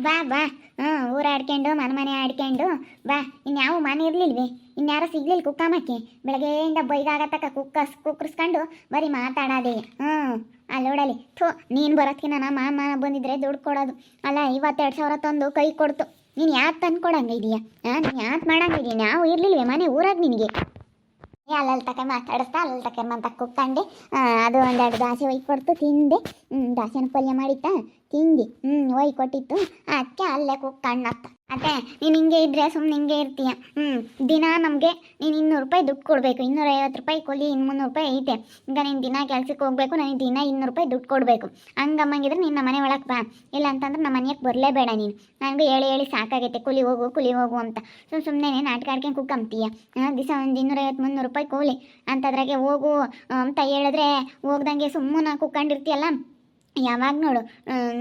ಬಾ ಬಾ. ಹ್ಞೂ, ಊರಾಡ್ಕೊಂಡು ಮನೆ ಮನೆ ಆಡ್ಕೊಂಡು ಬಾ. ಇನ್ಯಾವ ಮನೆ ಇರಲಿಲ್ವಿ? ಇನ್ಯಾರು ಸಿಗ್ಲಿಲ್ಲ ಕುಕ್ಕಮ್ಮಕ್ಕೆ ಬೆಳಗ್ಗೆಯಿಂದ ಬೈಗಾಗತ್ತಕ್ಕ ಕುಕ್ಕಸ್, ಕುಕ್ಕರ್ಸ್ಕೊಂಡು ಬರೀ ಮಾತಾಡೋದೆ. ಹ್ಞೂ. ಅಲ್ಲಿ. ನೋಡಲಿ ಥೂ, ನೀನು ಬರೋದ್ಕಿನ ನಮ್ಮ ಮಾಮ ಬಂದಿದ್ರೆ ದುಡ್ಡು ಕೊಡೋದು. ಅಲ್ಲ ಇವತ್ತೆರಡು ಸಾವಿರ ತಂದು ಕೈ ಕೊಡ್ತು. ನೀನು ಯಾಕೆ ತಂದು ಕೊಡಂಗೆ ಇದೆಯಾ? ಹಾಂ, ನೀನು ಯಾಕೆ ಮಾಡಂಗಿದೀಯ ನಾವು ಇರ್ಲಿಲ್ವೇ ಮನೆ ಊರಾಗ ನಿನಗೆ? ಏ ಅಲ್ಲಲ್ಲಿ ತಕ ಮಾತಾಡಿಸ್ತಾ ಅಲ್ಲಲ್ಲಿ ತಕ ಅಂತ ಕುಕ್ಕಂಡೆ. ಅದು ಒಂದೆರಡು ದಾಸೆ ಒಯ್ಕೊಡ್ತು ತಿಂದೆ. ಹ್ಞೂ ದಾಸೆನ ಪಲ್ಯ ಮಾಡಿತ್ತ? ತಿಂದು ಹ್ಞೂ ಒಯ್ ಕೊಟ್ಟಿತ್ತು. ಅದಕ್ಕೆ ಅಲ್ಲೇ ಕುಕ್ಕಣ್ಣತ್ತ ಅದೇ ನೀನು ಹಿಂಗೆ ಇದ್ರೆ ಸುಮ್ಮನೆ ಹಿಂಗೆ ಇರ್ತೀಯ. ಹ್ಞೂ ದಿನ ನಮಗೆ ನೀನು ಇನ್ನೂರು ರೂಪಾಯಿ ದುಡ್ಡು ಕೊಡಬೇಕು. ಇನ್ನೂರೈವತ್ತು ರೂಪಾಯಿ ಕೊಲಿ ಇನ್ನು ಮುನ್ನೂರು ರೂಪಾಯಿ ಐತೆ. ಈಗ ನೀನು ದಿನ ಕೆಲ್ಸಕ್ಕೆ ಹೋಗ್ಬೇಕು, ನನಗೆ ದಿನ ಇನ್ನೂರು ರೂಪಾಯಿ ದುಡ್ಡು ಕೊಡಬೇಕು. ಹಂಗಮ್ಮಂಗಿದ್ರೆ ನಿನ್ನ ಮನೆ ಒಳಗೆ ಬಾ. ಇಲ್ಲ ಅಂತಂದ್ರೆ ನಮ್ಮ ಮನೆಗೆ ಬರಲೇಬೇಡ ನೀನು. ನನಗೆ ಹೇಳಿ ಹೇಳಿ ಸಾಕಾಗೈತೆ. ಕೂಲಿ ಹೋಗು ಕೂಲಿ ಹೋಗು ಅಂತ. ಸುಮ್ಮನೆ ಸುಮ್ಮನೆ ನೀನು ಆಡ್ಕೊಂಡು ಕುಕ್ಕಂತೀಯ ದಿವಸ ಒಂದು ಇನ್ನೂರೈವತ್ತು, ಮುನ್ನೂರು ರೂಪಾಯಿ ಕೂಲಿ. ಅಂತದ್ರಾಗೆ ಹೋಗು ಅಂತ ಹೇಳಿದ್ರೆ ಹೋಗ್ದಂಗೆ ಸುಮ್ಮನೆ ಕುಕ್ಕಂಡಿರ್ತೀಯಲ್ಲ ಯಾವಾಗ ನೋಡು?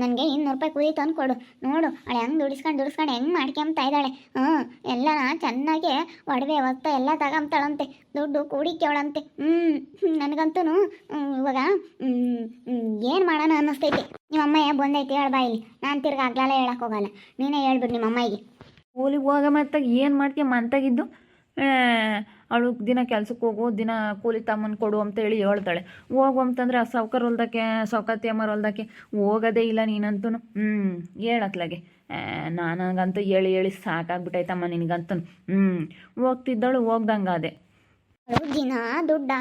ನನಗೆ ಇನ್ನೂರು ರೂಪಾಯಿ ಕೂಲಿ ತಂದು ಕೊಡು. ನೋಡು, ಅಳೆ ಹೆಂಗೆ ದುಡಿಸ್ಕೊಂಡು ದುಡಿಸ್ಕೊಂಡು ಹೆಂಗೆ ಮಾಡ್ಕೊಂತ ಇದ್ದಾಳೆ. ಹ್ಞೂ ಎಲ್ಲ ಚೆನ್ನಾಗಿ ಒಡವೆ, ಒತ್ತ ಎಲ್ಲ ತಗೊಂತಾಳಂತೆ ದುಡ್ಡು ಕೂಡಿಕ್ಯವಳಂತೆ. ಹ್ಞೂ ನನಗಂತೂ ಇವಾಗ ಏನು ಮಾಡೋಣ ಅನ್ನಿಸ್ತೈತಿ. ನಿಮ್ಮಮ್ಮ ಬಂದೈತಿ, ಹೇಳ ಇಲ್ಲಿ. ನಾನು ತಿರ್ಗಿ ಆಗ್ಲಾಲೆ ಹೇಳಕ್ಕೆ ಹೋಗಲ್ಲ. ನೀನೇ ಹೇಳ್ಬಿಡು ನಿಮ್ಮ ಅಮ್ಮಗೆ ಕೂಲಿಗೆ ಹೋಗ ಮತ್ತಾಗ ಏನು ಮಾಡ್ತೀಯ? ಮಂತಾಗಿದ್ದು ಅವಳು ದಿನ ಕೆಲ್ಸಕ್ಕೆ ಹೋಗು, ದಿನ ಕೂಲಿ ತಮ್ಮನ ಕೊಡು ಅಂತ ಹೇಳಿ ಹೇಳ್ತಾಳೆ. ಹೋಗು ಅಂತಂದ್ರೆ ಆ ಸಾವ್ಕಾರ ಹೊಲ್ದಕ್ಕೆ, ಸಾವ್ಕಾತಿ ಅಮ್ಮರ ಹೊಲ್ದಕ್ಕೆ ಹೋಗೋದೇ ಇಲ್ಲ ನೀನಂತೂ ಹ್ಞೂ ಹೇಳತ್ಲಾಗೆ ನಾನಂಗಂತೂ ಹೇಳಿ ಹೇಳಿ ಸಾಕಾಗ್ಬಿಟ್ಟೈತಮ್ಮ ನಿನಗಂತೂ ಹ್ಞೂ ಹೋಗ್ತಿದ್ದಳು, ಹೋಗ್ದಂಗಾದೆ. ಅವಳು ದಿನ ದುಡ್ಡ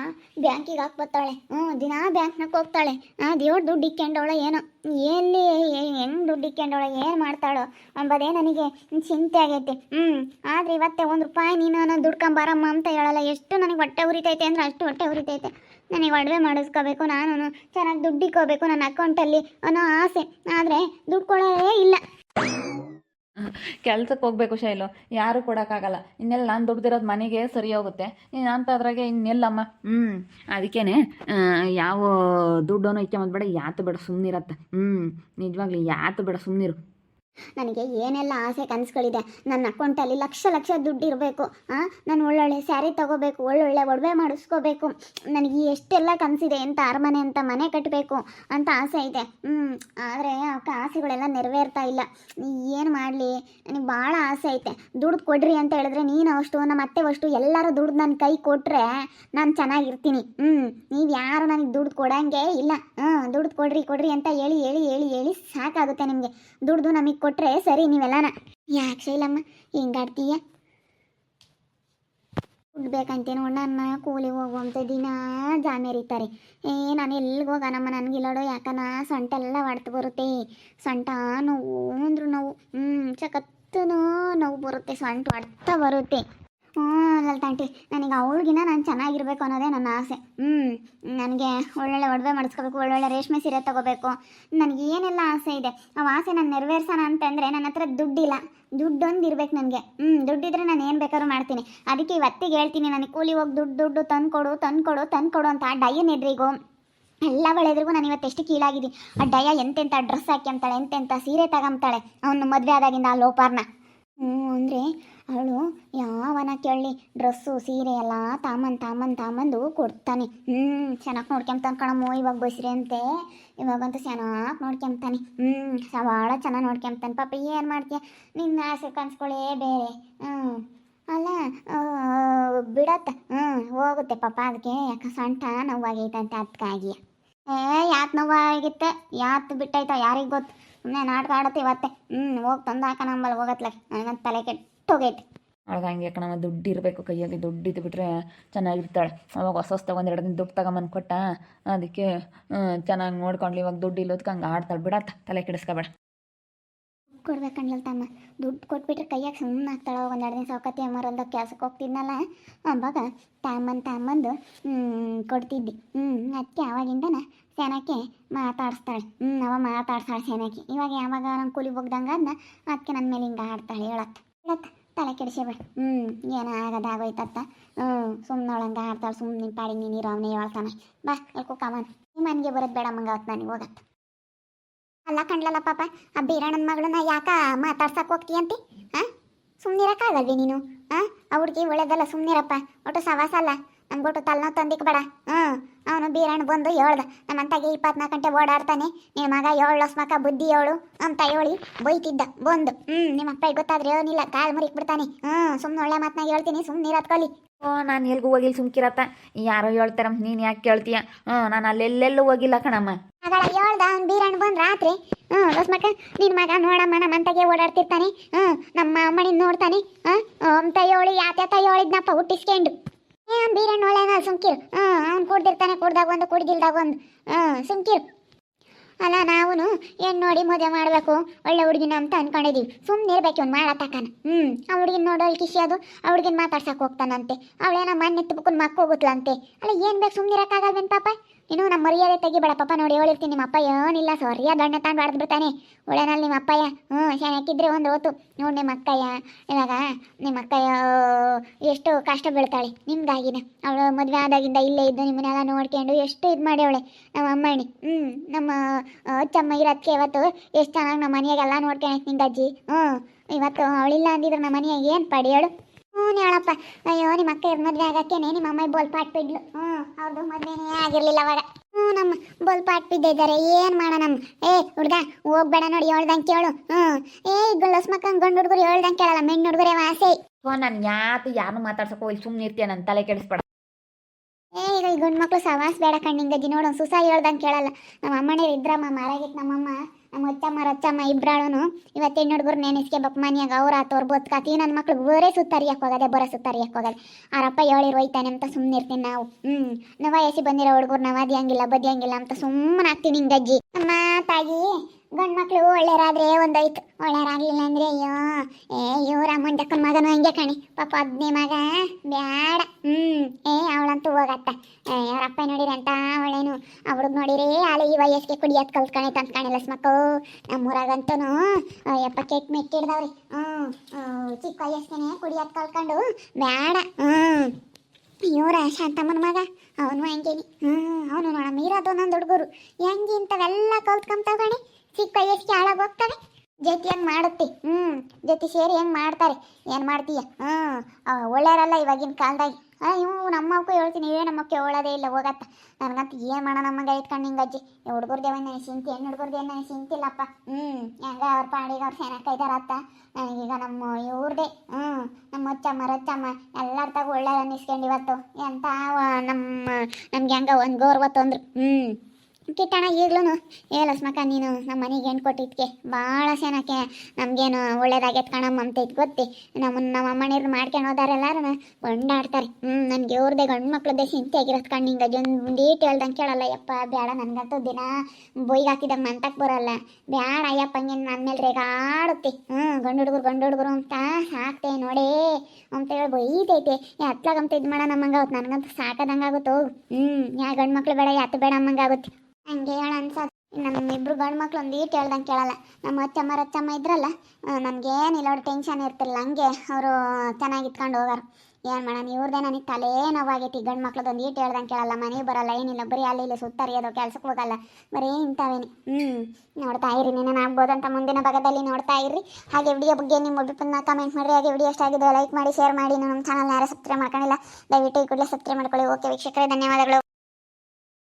ಬ್ಯಾಂಕಿಗೆ ಹಾಕ್ಬತ್ತಾಳೆ. ಹ್ಞೂ, ದಿನಾ ಬ್ಯಾಂಕ್ನಾಗ ಹೋಗ್ತಾಳೆ. ಆ, ದೇವ್ರ ದುಡ್ಡು ಇಕ್ಕೊಂಡವಳ ಏನೋ. ಎಲ್ಲಿ, ಹೆಂಗೆ ದುಡ್ಡು ಇಕ್ಕೊಂಡವಳ, ಏನು ಮಾಡ್ತಾಳೋ ಅಂಬದೇ ನನಗೆ ಚಿಂತೆ ಆಗೈತೆ. ಹ್ಞೂ ಆದ್ರೆ ಇವತ್ತೇ ಒಂದು ರೂಪಾಯಿ ನೀನು ನಾನು ದುಡ್ಕೊಂಬಾರಮ್ಮ ಅಂತ ಹೇಳಲ್ಲ. ಎಷ್ಟು ನನಗೆ ಹೊಟ್ಟೆ ಉರಿತೈತೆ ಅಂದ್ರೆ ಅಷ್ಟು ಹೊಟ್ಟೆ ಉರಿತೈತೆ. ನನಗೆ ಒಡವೆ ಮಾಡಿಸ್ಕೋಬೇಕು ನಾನು ಚೆನ್ನಾಗಿ ದುಡ್ಡು ಇಕ್ಕೋಬೇಕು ನನ್ನ ಅಕೌಂಟಲ್ಲಿ ಅನ್ನೋ ಆಸೆ. ಆದರೆ ದುಡ್ಡು ಕೊಡೋದೇ ಇಲ್ಲ. ಕೆಲ್ಸಕ್ಕೆ ಹೋಗ್ಬೇಕು ಶೈಲು, ಯಾರು ಕೊಡೋಕ್ಕಾಗಲ್ಲ ಇನ್ನೆಲ್ಲ ನಾನು ದುಡ್ದಿರೋದು ಮನೆಗೆ ಸರಿ ಹೋಗುತ್ತೆ. ನೀನು ಅದ್ರಾಗೆ ಇನ್ನೆಲ್ಲಮ್ಮ ಹ್ಞೂ ಅದಕ್ಕೇನೆ ಯಾವ ದುಡ್ಡನ್ನು ಇಕ್ಕೊಂಬಂದ್ಬೇಡ ಯಾತು ಬೇಡ ಸುಮ್ಮನಿರತ್ತೆ ಹ್ಞೂ ನಿಜವಾಗ್ಲಿ ಯಾತು ಬೇಡ ಸುಮ್ಮನಿರು ನನಗೆ ಏನೆಲ್ಲ ಆಸೆ ಕನಸುಗಳಿದೆ, ನನ್ನ ಅಕೌಂಟಲ್ಲಿ ಲಕ್ಷ ಲಕ್ಷ ದುಡ್ಡು ಇರಬೇಕು ನಾನು ಒಳ್ಳೊಳ್ಳೆ ಸ್ಯಾರಿ ತಗೋಬೇಕು, ಒಳ್ಳೊಳ್ಳೆ ಒಡವೆ ಮಾಡಿಸ್ಕೋಬೇಕು, ನನಗೆ ಎಷ್ಟೆಲ್ಲ ಕನಸಿದೆ ಅಂತ ಅರಮನೆ ಅಂತ ಮನೆ ಕಟ್ಟಬೇಕು ಅಂತ ಆಸೆ ಇದೆ. ಹ್ಞೂ ಆದರೆ ಅವಕ್ಕೆ ಆಸೆಗಳೆಲ್ಲ ನೆರವೇರ್ತಾ ಇಲ್ಲ. ಏನು ಮಾಡಲಿ? ನನಗೆ ಭಾಳ ಆಸೆ ಐತೆ. ದುಡ್ಡು ಕೊಡ್ರಿ ಅಂತ ಹೇಳಿದ್ರೆ ನೀನು ಅವಷ್ಟು, ನಮ್ಮ ಅತ್ತೆ ಅಷ್ಟು ಎಲ್ಲರೂ ದುಡ್ಡು ನನ್ನ ಕೈ ಕೊಟ್ಟರೆ ನಾನು ಚೆನ್ನಾಗಿರ್ತೀನಿ. ಹ್ಞೂ ನೀವು ಯಾರು ನನಗೆ ದುಡ್ಡು ಕೊಡಂಗೆ ಇಲ್ಲ. ಹ್ಞೂ ದುಡ್ಡು ಕೊಡ್ರಿ ಕೊಡ್ರಿ ಅಂತ ಹೇಳಿ ಹೇಳಿ ಹೇಳಿ ಹೇಳಿ ಸಾಕಾಗುತ್ತೆ ನಿಮಗೆ. ದುಡ್ದು ನಮಗೆ ಕೊಟ್ರೆ ಸರಿ ನೀವೆಲ್ಲನ? ಯಾಕೆ ಶೈಲಮ್ಮ ಹಿಂಗಾಡ್ತೀಯ ದುಡ್ಡು ಬೇಕಂತೇನು ನನ್ನ ಕೂಲಿಗೆ ಹೋಗುವಂತೆ ದಿನ ಜಾಮೇರಿತಾರೆ ಏ, ನಾನು ಎಲ್ಲಿಗೆ ಹೋಗೋಣಮ್ಮ ನನಗಿಲ್ಲೋಡು ಯಾಕನ ಸೊಂಟ ಎಲ್ಲ ಹೊಡ್ತು ಬರುತ್ತೆ. ಸೊಂಟ ನೋವು ಅಂದ್ರು ನೋವು. ಹ್ಞೂ ಚಕತ್ತನು ನೋವು ಬರುತ್ತೆ, ಸೊಂಟ ಹೊಡ್ತಾ ಬರುತ್ತೆ. ಹ್ಞೂ ತಾಂಟಿ ನನಗೆ ಅವಳಿಗಿನ ನಾನು ಚೆನ್ನಾಗಿರ್ಬೇಕು ಅನ್ನೋದೇ ನನ್ನ ಆಸೆ. ಹ್ಞೂ ನನಗೆ ಒಳ್ಳೊಳ್ಳೆ ಒಡವೆ ಮಾಡಿಸ್ಕೋಬೇಕು, ಒಳ್ಳೊಳ್ಳೆ ರೇಷ್ಮೆ ಸೀರೆ ತಗೋಬೇಕು. ನನಗೆ ಏನೆಲ್ಲ ಆಸೆ ಇದೆ? ಆ ಆಸೆ ನಾನು ನೆರವೇರ್ಸೋಣ ಅಂತಂದರೆ ನನ್ನ ಹತ್ರ ದುಡ್ಡಿಲ್ಲ. ದುಡ್ಡೊಂದು ಇರಬೇಕು ನನಗೆ. ಹ್ಞೂ ದುಡ್ಡಿದ್ರೆ ನಾನು ಏನು ಬೇಕಾದ್ರೂ ಮಾಡ್ತೀನಿ. ಅದಕ್ಕೆ ಇವತ್ತಿಗೆ ಹೇಳ್ತೀನಿ ನನಗೆ ಕೂಲಿ ಹೋಗಿ ದುಡ್ಡು ದುಡ್ಡು ತಂದುಕೊಡು ತಂದುಕೊಡು ತಂದುಕೊಡು ಅಂತ ಡಯ್ಯನ್ ನೆಡ್ರಿಗೂ ಎಲ್ಲ ಬೆಳೆದ್ರಿಗೂ ನಾನು ಇವತ್ತು ಎಷ್ಟು ಕೀಳಾಗಿದ್ದೀನಿ. ಆ ಡಯ ಎಂತೆಂಥ ಡ್ರೆಸ್ ಹಾಕ್ಯಂತಾಳೆ ಎಂತೆಂಥ ಸೀರೆ ತಗೊಂತಾಳೆ ಅವನು ಮದುವೆ ಆದಾಗಿಂದ ಆ ಲೋಪಾರ್ನ. ಹ್ಞೂ ಅಂದರೆ ಅವಳು, ಯಾವನ ಕೇಳಲಿ ಡ್ರೆಸ್ಸು, ಸೀರೆ ಎಲ್ಲ ತಾಮನ್ ತಾಮನ್ ತಾಮಂದು ಕೊಡ್ತಾನೆ. ಹ್ಞೂ ಚೆನ್ನಾಗಿ ನೋಡ್ಕೊಂತಾನೆ ಕಣಮ್ಮ, ಇವಾಗ ಬಸ್ರಿ ಅಂತೆ. ಇವಾಗಂತೂ ಚೆನ್ನಾಗಿ ನೋಡ್ಕೊಂತಾನೆ ಹ್ಞೂ ಸವಾಳ ಚೆನ್ನಾಗಿ ನೋಡ್ಕೊಂತಾನೆ ಪಾಪ, ಏನು ಮಾಡ್ತೀಯ? ನಿನ್ನ ಆಸೆ ಕನ್ಸ್ಕೊಳ್ಳೇ ಬೇರೆ. ಹ್ಞೂ ಅಲ್ಲ ಬಿಡತ್ತೆ. ಹ್ಞೂ ಹೋಗುತ್ತೆ ಪಾಪ ಅದಕ್ಕೆ ಯಾಕೆ ಸಂಟ ನೋವಾಗೈತಂತೆ ಅದಕ್ಕಾಗಿ ಏ ಯಾಕೆ ನೋವಾಗಿತ್ತೆ? ಯಾತ್ ಬಿಟ್ಟೈತ ಯಾರಿಗೆ ಗೊತ್ತು? ಸುಮ್ಮನೆ ನಾಟಕ ಆಡತ್ತೆ ಇವತ್ತೆ. ಹ್ಞೂ ಹೋಗಿ ತಂದು ಹಾಕ ನಂಬಲ್ಲಿ ಹೋಗತ್ಲ. ನನಗಂತ ತಲೆ ಕೆಟ್ಟೋಗೈತೆ ಅವಳಿಗೆ ಹಂಗೆ ಕಣಮ್ಮ ದುಡ್ಡು ಇರಬೇಕು ಕೈಯಲ್ಲಿ ದುಡ್ಡು ಇದ್ದು ಬಿಟ್ರೆ ಚೆನ್ನಾಗಿರ್ತಾಳೆ ಅವಾಗ ಹೊಸ ಹೊಸ ಒಂದು ಎರಡು ದಿನ ದುಡ್ಡು ತಗೊಂಬಂದು ಕೊಟ್ಟ ಅದಕ್ಕೆ ಚೆನ್ನಾಗಿ ನೋಡ್ಕೊಂಡ್ಲಿ ಇವಾಗ ದುಡ್ಡು ಇಲ್ಲೋದಕ್ಕೆ ಹಂಗೆ ಆಡ್ತಾಳೆ ಬಿಡತ್ತ ತಲೆ ಕೆಡಿಸ್ಕೊಬೇಡ. ಕೊಡ್ಬೇಕಂಡ್ಲಲ್ ತಮ್ಮ. ದುಡ್ಡು ಕೊಟ್ಬಿಟ್ರೆ ಕೈಯಾಗ ಸುಮ್ಮನೆ ಆಗ್ತಾಳೆ ಒಂದೆರಡು ದಿನ ಸೌಕತಿ ಅಮ್ಮರಂದ ಕೆಲ್ಸಕ್ಕೆ ಹೋಗ್ತಿದ್ನಲ್ಲ. ಅವಾಗ ತಾಮನ್ ತಾಮಂದು ಕೊಡ್ತಿದ್ದಿ. ಹ್ಞೂ ಅದಕ್ಕೆ ಅವಾಗಿಂದನ ಸೇನಕ್ಕೆ ಮಾತಾಡಿಸ್ತಾಳೆ. ಹ್ಞೂ ಅವ ಮಾತಾಡ್ಸ್ತಾಳೆ ಸೇನಕ್ಕೆ. ಇವಾಗ ಯಾವಾಗ ನಾನು ಕೂಲಿ ಹೋಗ್ದಂಗೆ ಅದನ್ನ ಅದಕ್ಕೆ ನನ್ನ ಮೇಲೆ ಹಿಂಗೆ ಆಡ್ತಾಳೆ ಹೇಳತ್ತ ಹೇಳತ್ತ ತಲೆ ಕೆಡಿಸಬೇಡ ಹ್ಞೂ ಏನೋ ಆಗೋದಾಗೋಯ್ತತ್ತ ಹ್ಞೂ ಸುಮ್ಮನೆ ಒಳಂಗೆ ಆಡ್ತಾಳೆ ಸುಮ್ಮನೆ ಪಾಡಿ ನೀನು ಅವನೇ ಹೇಳ್ತಾನೆ. ಬಾ ಎಲ್ಕೋ ಕಮನ್ ನಿಮ್ಮ ಮನೆಗೆ ಬರೋದು ಬೇಡ ಮಂಗ ನನಗೆ ಹೋಗತ್ತ ಅಲ್ಲ ಕಂಡ್ಲಲ್ಲ ಪಾಪ, ಆ ಬೀರಣ್ಣನ ಮಗಳನ್ನ ಯಾಕ ಮಾತಾಡ್ಸಕ್ ಹೋಗ್ತೀಯಂತಿ ಹಾಂ ಸುಮ್ಮನಿರಕ್ಕಾಗಲ್ವಿ ನೀನು? ಹಾಂ ಆ ಹುಡುಗಿ ಒಳ್ಳೇದಲ್ಲ ಸುಮ್ಮನಿರಪ್ಪ ಒಟ್ಟು ಸವಾಸ ಅಲ್ಲ ತಲೆನೋ ತಂದಿಕ್ಬೇಡ ತಲೆನೋವು ತಂದಿಕ್ ಬೇಡ. ಹ್ಞೂ ಅವನು ಬೀರಣ್ಣ ಬಂದು ಹೇಳ್ದ. ನಮ್ಮಂತಾಗೆ ಇಪ್ಪತ್ನಾಲ್ಕು ಗಂಟೆ ಓಡಾಡ್ತಾನೆ. ನಿನ್ನ ಮಗ ಏಳು ಮಕ ಬುದ್ಧಿ ಏಳು ಅಂತ ಹೇಳಿ ಬೈತಿದ್ದ ಬಂದು. ಹ್ಮ್ ನಿಮ್ಮ ಅಪ್ಪ ಗೊತ್ತಾದ್ರೆ ಏನಿಲ್ಲ ಕಾಲ್ ಮುರಿಕ್ ಬಿಡ್ತಾನೆ ಹ್ಮ್ ಸುಮ್ಮನೆ ಒಳ್ಳೆ ಮಾತನಾಗ ಹೇಳ್ತೀನಿ ಸುಮ್ಮನೆ ಇರತ್ಕೊಳ್ಳಿ ಓ ನಾನು ಎಲ್ಗೂ ಹೋಗಿಲ್ಲ ಸುಮ್ಕಿರತ್ತ ಯಾರೋ ಹೇಳ್ತಾರ ನೀನು ಯಾಕೆ ಕೇಳ್ತೀಯ? ಹ್ಞೂ ನಾನು ಅಲ್ಲೆಲ್ಲೆಲ್ಲೂ ಹೋಗಿಲ್ಲ ಕಣಮ್ಮ. ಮಗಳ ಹೇಳ್ದ ಅವ್ನು ಬೀರಣ್ಣ ಬಂದ್ ರಾತ್ರಿ. ಹ್ಮ್ ಮಕ್ಕ ನಿನ್ ಮಗ ನೋಡಮ್ಮ ನಮ್ಮಂತಾಗೆ ಓಡಾಡ್ತಿರ್ತಾನೆ. ಹ್ಮ್ ನಮ್ಮ ಅಮ್ಮನಿಂದ ನೋಡ್ತಾನೆ. ಹ್ಮ್ ಅಂತ ಹೇಳಿ ಯಾತ್ಯಾತ ಹೇಳಿದ್ನಪ್ಪ ಹುಟ್ಟಿಸ್ಕೊಂಡು. ಏ ಅವ್ನ್ ಬೀರಣ್ಣ ಒಳ್ಳೆನ ಸುಮ್ಕಿರು. ಹ್ಮ್, ಅವ್ನು ಕುಡ್ದಿರ್ತಾನೆ, ಕುಡ್ದಾಗ ಒಂದು ಕುಡ್ದಿಲ್ದಾಗ ಒಂದು ಹ್ಮ್, ಸುಮ್ಕಿರು. ಅಲ್ಲ ನಾವು ಏನು ನೋಡಿ ಮದುವೆ ಮಾಡಬೇಕು, ಒಳ್ಳೆ ಹುಡುಗಿನ ಅಂತ ಅನ್ಕೊಂಡಿದೀವಿ. ಸುಮ್ಮನೆ ಇರ್ಬೇಕು ಅವ್ನು ಮಾಡತಕ್ಕನ ಹ್ಞೂ ಆ ಹುಡುಗಿನ ನೋಡೋಲ್ ಖುಷಿ ಅದು. ಆ ಹುಡುಗಿನ ಮಾತಾಡ್ಸಕ್ಕೆ ಹೋಗ್ತಾನಂತೆ. ಅವಳೇನ ಎತ್ತುಕೊಂಡು ಮಕ್ಕ ಹೋಗುತ್ತಲಂತೆ ಅಲ್ಲ, ಏನು ಬೇಕು ಸುಮ್ಮನೆ ಇರೋಕ್ಕಾಗಲ್ವೇನು ಪಾಪ? ಇನ್ನು ನಮ್ಮ ಮರ್ಯಾದೆ ತೆಗಿಬೇಡ ಪಾಪ ನೋಡಿ ಹೇಳಿರ್ತೀನಿ ನಿಮ್ಮ ಅಪ್ಪ ಏನಿಲ್ಲ ಸೊರ್ಯ ದಣ್ಣ ತಾಂಡ್ ಹೊಡೆದು ಬಿಡ್ತಾನೆ ಒಳ್ಳೆನಲ್ಲಿ ನಿಮ್ಮ ಅಪ್ಪಯ್ಯ. ಹ್ಞೂ ಶಾನಕ್ಕಿದ್ರೆ ಒಂದು ಹೊತ್ತು. ನೋಡಿ ನಿಮ್ಮ ಅಕ್ಕಯ್ಯ. ಇವಾಗ ನಿಮ್ಮ ಅಕ್ಕಯ್ಯ, ಎಷ್ಟು ಕಷ್ಟ ಬೀಳ್ತಾಳೆ. ನಿಮ್ಗಾಗಿನ. ಅವಳು ಮದುವೆ ಆದಾಗಿಂದ ಇಲ್ಲೇ ಇದ್ದು ನಿಮ್ಮನ್ನೆಲ್ಲ ನೋಡ್ಕೊಂಡು ಎಷ್ಟು ಇದು ಅವಳೆ ನಮ್ಮ ಅಮ್ಮಣ್ಣಿ. ಹ್ಞೂ, ನಮ್ಮ ಅಚ್ಚಮ್ಮ ಇರೋದಕ್ಕೆ ಇವತ್ತು ಎಷ್ಟು ಚೆನ್ನಾಗಿ ನಮ್ಮ ಮನೆಯಾಗೆಲ್ಲ ನೋಡ್ಕೊಳಕ್ ನಿಂಗೆ ಅಜ್ಜಿ ಹ್ಞೂ, ಇವತ್ತು ಅವಳಿಲ್ಲ ಅಂದಿದ್ರೆ ನಮ್ಮ ಮನೆಯಾಗ ಏನು ಪಡಿ ಹೇಳು ಹ್ಞೂ ಹೇಳಪ್ಪ. ಅಯ್ಯೋ ನಿಮ್ಮ ಅಕ್ಕ ಇವ್ರ ಮದುವೆ ಆಗಕ್ಕೇನೆ ನಿಮ್ಮ ಅಮ್ಮ ಬೋಲ್ ಪಾಟ್ ಬಿಡ್ಲು ಹ್ಞೂ ಅವ್ರದ್ದು ಮದುವೆನೇ ಆಗಿರ್ಲಿಲ್ಲ ಅವಾಗ. ಹ್ಞೂ ನಮ್ಮ ಬೋಲ್ ಪಾಟ್ ಬಿದ್ದಿದ್ದಾರೆ ಏನು ಮಾಡೋಣ ಏ ಹುಡ್ಗ ಹೋಗ್ಬೇಡ ನೋಡಿ ಹೇಳ್ದಂಗೆ ಕೇಳು. ಹ್ಞೂ. ಏ ಗಂಡಸ್ ಮಕ್ಕಂಗೆ ಗಂಡು ಹುಡುಗರು ಹೇಳ್ದಂಗೆ ಕೇಳಲ್ಲ. ಮೆಣ್ಣು ಹುಡುಗರೇ ವಾಸೆ. ಓ ನಾನು ಯಾತು ಯಾರು ಮಾತಾಡ್ಸಕ್ಕೆ ಹೋಗಿ ಸುಮ್ಮನೆ ಇರ್ತೀಯ ನನ್ನ ತಲೆ ಕೆಡಿಸ್ಬೇಡ. ಏ ಈಗ ಈ ಗಂಡು ಮಕ್ಳು ಸವಾಸ್ ಬೇಡ ಕಣ್ಣಿಂಗಜ್ಜಿ ನೋಡು ಸುಸಾ ಹೇಳ್ದಂಗೆ ಕೇಳಲ್ಲ. ನಮ್ಮ ಅಮ್ಮನೇ ಇದ್ರಮ್ಮ ಮಾರಾಗಿತ್ತು ನಮ್ಮಮ್ಮ. ನಮ್ಮ ಅಚ್ಚಮ್ಮ ರಚ್ಚಮ್ಮ ಇವತ್ತು ಹೆಣ್ಣು ಹುಡುಗರು ಬಕ್ ಮನ್ಯಾಗ ಅವ್ರ ಆತೋರ್ ಬದುಕಾತಿ ನನ್ನ ಮಕ್ಳು ಬರೇ ಸುತ್ತರಿಯಕ್ಕೆ ಹೋಗೋದೆ, ಬರೋ ಸುತ್ತರಿಯಕ್ಕೆ ಹೋಗದೆ. ಆರಪ್ಪ ಹೇಳಿರು ಹೋಯ್ತಾನೆ ಅಂತ ಸುಮ್ಮನೆ ಇರ್ತೀನಿ ನಾವು. ಹ್ಞೂ ನವ ಎಸಿ ಬಂದಿರೋ ಹುಡುಗರು ನಾವು ಅದಿಯಂಗಿಲ್ಲ ಬದಿಯಂಗಿಲ್ಲ ಅಂತ ಸುಮ್ಮನೆ ಆಗ್ತೀನಿ ಹಿಂಗಜ್ಜಿ ಅಮ್ಮ, ತಾಯಿ ಗಂಡು ಮಕ್ಳು ಒಳ್ಳೆಯರಾದ್ರೆ ಒಂದಾಯ್ತು ಒಳ್ಳೆಯರಾಗ್ಲಿಲ್ಲ ಅಂದ್ರೆ ಅಯ್ಯೋ, ಏ ಇವ್ರ ಅಮ್ಮಂಟಕ್ಕನ ಮಗನು ಹಂಗೆ ಕಣಿ. ಪಾಪ ಅದ್ನೇ ಮಗ. ಬ್ಯಾಡ. ಹ್ಮ್. ಏ, ಅವಳಂತೂ ಹೋಗತ್ತ. ಅಪ್ಪ ನೋಡಿರಿ ಅಂತ ಅವಳೇನು? ಅವಳಗ್ ನೋಡಿರಿ ಆಳೆ ಈ ವಯಸ್ಸಿಗೆ ಕುಡಿಯೋದ್ ಕಲ್ತ್ಕೊಂಡೈತೆ ಅಂತ ಕಾಣಿಲ್ಲ ಸ್ಮಕ್ಕು ನಮ್ಮೂರಾಗಂತೂ ಯಪ್ಪ ಕೆಟ್ಟ ಮೆಟ್ಟಿಡ್ದವ್ರಿ. ಹ್ಮ್. ಚಿಕ್ಕ ವಯಸ್ಸಿಗೆ ಕುಡಿಯೋದ್ ಕಲ್ತ್ಕೊಂಡು ಬ್ಯಾಡ. ಹ್ಮ್. ಇವರ ಶಾಂತಮ್ಮನ ಮಗ. ಅವನು ಹಂಗೇನಿ. ಹ್ಮ್. ಅವನು ನೋಡ ಮೀರೋದು ಒಂದೊಂದು ಹುಡುಗರು. ಹೆಂಗೆ ಇಂಥವೆಲ್ಲ ಕಲ್ತ್ಕೊಂತಾವ ಕಣಿ? ಚಿಕ್ಕ ವಯಸ್ಸಿಗೆ ಹಾಳಾಗಿ ಹೋಗ್ತವೆ. ಜೊತೆ ಹೆಂಗ್ ಮಾಡುತ್ತೆ? ಹ್ಮ್ ಜೊತೆ ಸೇರಿ ಹೆಂಗ್ ಮಾಡ್ತಾರೆ? ಏನ್ ಮಾಡ್ತೀಯ? ಹ್ಮ್ ಒಳ್ಳೆಯರಲ್ಲ ಇವಾಗಿನ ಕಾಲದಾಗಿ. ಆ, ಇವು ನಮ್ಮಕ್ಕೂ ಹೇಳ್ತೀನಿ ಇವೇ ನಮ್ಮಕ್ಕೆ ಹೇಳೋದೇ ಇಲ್ಲ, ಹೋಗತ್ತ. ನನಗಂತ ಏನು ಮಾಡೋಣ ನಮ್ಮಂಗೆ ಇಟ್ಕೊಂಡು ಹಿಂಗಜ್ಜಿ ಹುಡುಗರ್ದೇ ಒಂದು ನನಗೆ ಸಿಂತಿ ಹೆಣ್ಣು ಹುಡುಗರ್ದೇ ನನಗೆ ಸಿಂತಿಲ್ಲಪ್ಪ ಹ್ಮ್, ಹೆಂಗ ಅವ್ರ ಪಾಡಿಗೆ ಅವ್ರು ಸೆನಕ ಇದಾರತ್ತ ನನಗೀಗ ನಮ್ಮ ಇವ್ರದೇ, ಹ್ಮ್, ನಮ್ಮ ಅಚ್ಚಮ್ಮ, ರಚ್ಚಮ್ಮ ಎಲ್ಲರ ತಾಗ ಒಳ್ಳೆ ಇವತ್ತು. ಎಂತ ನಮ್ಮ, ನಮ್ಗೆ ಹೆಂಗ ಒಂದು ಗೌರವ ತಂದ್ರು. ಹ್ಮ್. ಕಿಟ್ಟಣ ಈಗ್ಲೂ ಹೇಳಸ್ಮಕ್ಕ ನೀನು ನಮ್ಮ ಮನೆಗೆ ಹೆಣ್ಣು ಕೊಟ್ಟಿದ್ಕೆ, ಭಾಳ ಚೆನ್ನಾಕೆ ನಮಗೇನು ಒಳ್ಳೇದಾಗೈತೆ ಕಣಮ್ಮ ಅಂತ ಇದು ಗೊತ್ತಿ ನಮ್ಮನ್ನ ನಮ್ಮ ಅಮ್ಮನೇರು ಮಾಡ್ಕೊಂಡು ಹೋದಾರೆಲ್ಲಾರನ ಕೊಂಡಾಡ್ತಾರೆ ಹ್ಞೂ ನನಗೆ ಇವ್ರದೇ ಗಂಡು ಮಕ್ಳದ್ದೇ ಚಿಂತೆ ಆಗಿರೋದು ಕಣ್ಣು ಹಿಂಗೆ ಒಂದು ಡೀಟ್ ಹೇಳ್ದಂಗೆ ಕೇಳಲ್ಲ, ಯಪ್ಪ ಬೇಡ ನನಗಂತೂ ದಿನ ಬೊಯ್ಗೆ ಹಾಕಿದಂಗೆ ಮಂತಕ್ಕೆ ಬರಲ್ಲ. ಬೇಡ ಅಯ್ಯಪ್ಪ ಹಂಗೆ ನನ್ನ ಮೇಲೆ ರೇಗಾಡುತ್ತೆ ಹ್ಞೂ ಗಂಡು ಹುಡುಗರು ಗಂಡು ಹುಡುಗರು ಅಂತ ಸಾಕ್ತೆ ನೋಡೇ ಅಂತ ಹೇಳಿ ಬೈತೈತೆ. ಹತ್ಲಾಗಂತ ಇದು ಮಾಡೋಣ ನಮ್ಮಂಗೆ ಆಗುತ್ತೆ ನನಗಂತೂ ಸಾಕದಂಗೆ ಆಗುತ್ತೋ ಹ್ಞೂ ಯಾ ಗಂಡು ಮಕ್ಳು ಬೇಡ, ಯಾತು ಬೇಡ ಅಮ್ಮಂಗೆ ಆಗುತ್ತೆ. ಹಂಗೆ ಹೇಳ ಅನ್ಸತ್ ನಮ್ಮ ಇಬ್ರು ಗಂಡು ಮಕ್ಳು ಒಂದ್ ಈಟ್ ಹೇಳ್ದಂಗೆ ಕೇಳಲ್ಲ. ನಮ್ಮ ಅಚ್ಚಮ್ಮ ರಚ್ಚಮ್ಮ ಇದ್ರಲ್ಲ ನಮ್ಗೇನಿಲ್ಲ ಅವ್ರು ಟೆನ್ಷನ್ ಇರ್ತಿಲ್ಲ. ಹಂಗೆ ಅವರು ಚೆನ್ನಾಗಿ ಇಟ್ಕೊಂಡು ಹೋಗಾರ. ಏನು ಮಾಡೋಣ, ಇವ್ರದೇ ನನಗೆ ತಲೆ ನೋವಾಗೈತಿ. ಗಂಡು ಮಕ್ಳದ್ದು ಒಂದು ಈಟ್ ಹೇಳ್ದಂಗೆ ಕೇಳಲ್ಲ. ಮನೆಗೆ ಬರಲ್ಲ ಏನಿಲ್ಲ ಬರೀ ಅಲ್ಲಿ ಇಲ್ಲಿ ಸುತ್ತರಿಯೋದು ಕೆಲ್ಸಕ್ಕೆ ಹೋಗಲ್ಲ. ಬರೀ ಇಂಥವೇನೆ. ಹ್ಞೂ ನೋಡ್ತಾ ಇರಿ ನೀನು ಆಗ್ಬೋದಂತ ಮುಂದಿನ ಭಾಗದಲ್ಲಿ ನೋಡ್ತಾ ಇರಿ. ಹಾಗೆ ವಿಡಿಯೋ ಬಗ್ಗೆ ನಿಮ್ಮ ಅಭಿಪ್ರಾಯ ಕಮೆಂಟ್ ಮಾಡಿ ಹಾಗೆ ವಿಡಿಯೋ ಎಷ್ಟಾಗಿದೆ ಲೈಕ್ ಮಾಡಿ ಶೇರ್ ಮಾಡಿ. ನಮ್ಮ ಚಾನಲ್ ಯಾರು ಸಬ್ಸ್ಕ್ರೈಬ್ ಮಾಡ್ಕೊಂಡಿಲ್ಲ, ದಯವಿಟ್ಟು ಈ ಕೂಡಲೇ ಸಬ್ಸ್ಕ್ರೈಬ್ ಮಾಡ್ಕೊಳ್ಳಿ. ಓಕೆ ವೀಕ್ಷಕರೇ, ಧನ್ಯವಾದಗಳು.